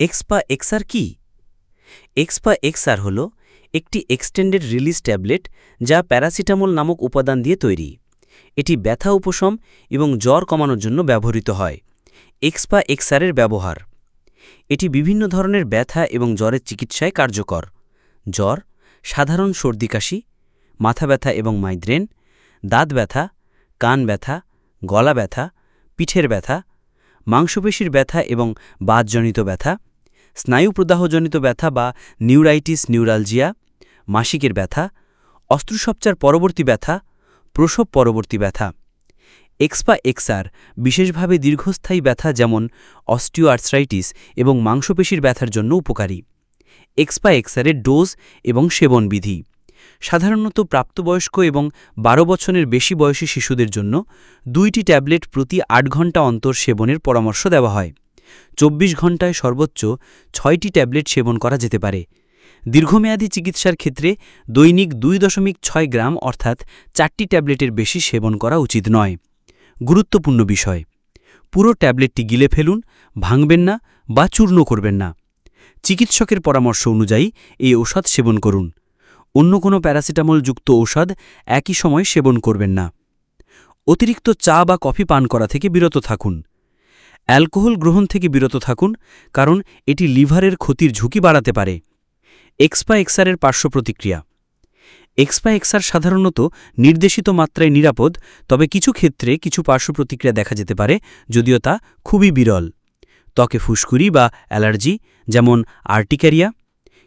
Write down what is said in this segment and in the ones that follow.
এক্সপা XR কি? এক্সপা XR হল একটি এক্সটেন্ডেড রিলিজ ট্যাবলেট যা প্যারাসিটামল নামক উপাদান দিয়ে তৈরি। এটি ব্যথা উপশম এবং জ্বর কমানোর জন্য ব্যবহৃত হয়। এক্সপা এক্সআরের ব্যবহার। এটি বিভিন্ন ধরনের ব্যথা এবং জ্বরের চিকিৎসায় কার্যকর। জ্বর, সাধারণ সর্দি কাশি, মাথা ব্যথা এবং মাইগ্রেন, দাঁত ব্যথা, কান ব্যথা, গলা ব্যথা, পিঠের ব্যথা মাংসপেশির ব্যথা এবং বাতজনিত ব্যথা স্নায়ু প্রদাহজনিত ব্যথা বা নিউরাইটিস নিউরালজিয়া, মাসিকের ব্যথা অস্ত্রোপচার পরবর্তী ব্যথা, প্রসব পরবর্তী ব্যথা। এক্সপা এক্সার বিশেষভাবে দীর্ঘস্থায়ী ব্যথা যেমন অস্টিওআর্থ্রাইটিস এবং মাংসপেশির ব্যথার জন্য উপকারী। এক্সপা এক্সারের ডোজ এবং সেবনবিধি। সাধারণত প্রাপ্তবয়স্ক এবং বারো বছরের বেশি বয়সী শিশুদের জন্য দুইটি ট্যাবলেট প্রতি আট ঘণ্টা অন্তর সেবনের পরামর্শ দেওয়া হয়। চব্বিশ ঘন্টায় সর্বোচ্চ ছয়টি ট্যাবলেট সেবন করা যেতে পারে। দীর্ঘমেয়াদী চিকিৎসার ক্ষেত্রে দৈনিক দুই দশমিক ছয় গ্রাম অর্থাৎ চারটি ট্যাবলেটের বেশি সেবন করা উচিত নয়। গুরুত্বপূর্ণ বিষয়। পুরো ট্যাবলেটটি গিলে ফেলুন, ভাঙবেন না বা চূর্ণ করবেন না। চিকিৎসকের পরামর্শ অনুযায়ী এই ঔষধ সেবন করুন। অন্য কোনো প্যারাসিটামলযুক্ত ঔষধ একই সময় সেবন করবেন না। অতিরিক্ত চা বা কফি পান করা থেকে বিরত থাকুন। অ্যালকোহল গ্রহণ থেকে বিরত থাকুন, কারণ এটি লিভারের ক্ষতির ঝুঁকি বাড়াতে পারে। এক্সপা এক্সারের পার্শ্ব প্রতিক্রিয়া এক্সপা এক্সার সাধারণত নির্দেশিত মাত্রায় নিরাপদ, তবে কিছু ক্ষেত্রে কিছু পার্শ্ব প্রতিক্রিয়া দেখা যেতে পারে, যদিও তা খুবই বিরল। ত্বকে ফুসকুরি বা অ্যালার্জি, যেমন আর্টিক্যারিয়া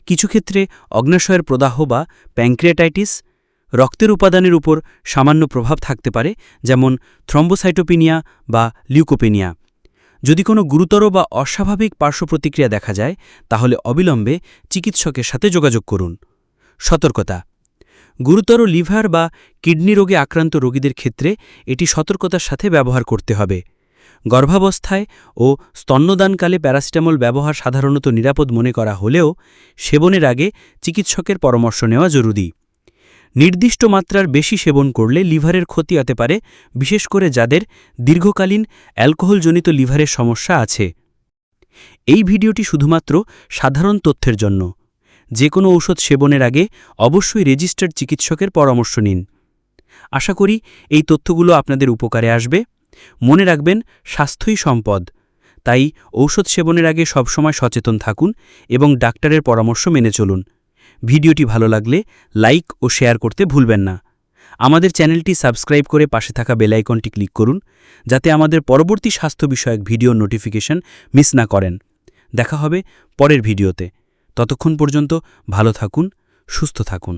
কিছু ক্ষেত্রে অগ্নাশয়ের প্রদাহ বা প্যাঙ্ক্রিয়াটাইটিস রক্তের উপাদানের উপর সামান্য প্রভাব থাকতে পারে, যেমন থ্রম্বোসাইটোপিনিয়া বা লিউকোপেনিয়া। যদি কোনো গুরুতর বা অস্বাভাবিক পার্শ্ব প্রতিক্রিয়া দেখা যায়, তাহলে অবিলম্বে চিকিৎসকের সাথে যোগাযোগ করুন। সতর্কতা। গুরুতর লিভার বা কিডনি রোগে আক্রান্ত রোগীদের ক্ষেত্রে এটি সতর্কতার সাথে ব্যবহার করতে হবে। গর্ভাবস্থায় ও স্তন্যদানকালে প্যারাসিটামল ব্যবহার সাধারণত নিরাপদ মনে করা হলেও সেবনের আগে চিকিৎসকের পরামর্শ নেওয়া জরুরি। নির্দিষ্ট মাত্রার বেশি সেবন করলে লিভারের ক্ষতি হতে পারে, বিশেষ করে যাদের দীর্ঘকালীন অ্যালকোহলজনিত লিভারের সমস্যা আছে। এই ভিডিওটি শুধুমাত্র সাধারণ তথ্যের জন্য। যে কোনো ঔষধ সেবনের আগে অবশ্যই রেজিস্টার্ড চিকিৎসকের পরামর্শ নিন। আশা করি এই তথ্যগুলো আপনাদের উপকারে আসবে। মনে রাখবেন, স্বাস্থ্যই সম্পদ। তাই ঔষধ সেবনের আগে সবসময় সচেতন থাকুন এবং ডাক্তারের পরামর্শ মেনে চলুন। ভিডিওটি ভালো লাগলে লাইক ও শেয়ার করতে ভুলবেন না। আমাদের চ্যানেলটি সাবস্ক্রাইব করে পাশে থাকা বেলাইকনটি ক্লিক করুন, যাতে আমাদের পরবর্তী স্বাস্থ্য বিষয়ক ভিডিও নোটিফিকেশন মিস না করেন। দেখা হবে পরের ভিডিওতে। ততক্ষণ পর্যন্ত ভালো থাকুন, সুস্থ থাকুন।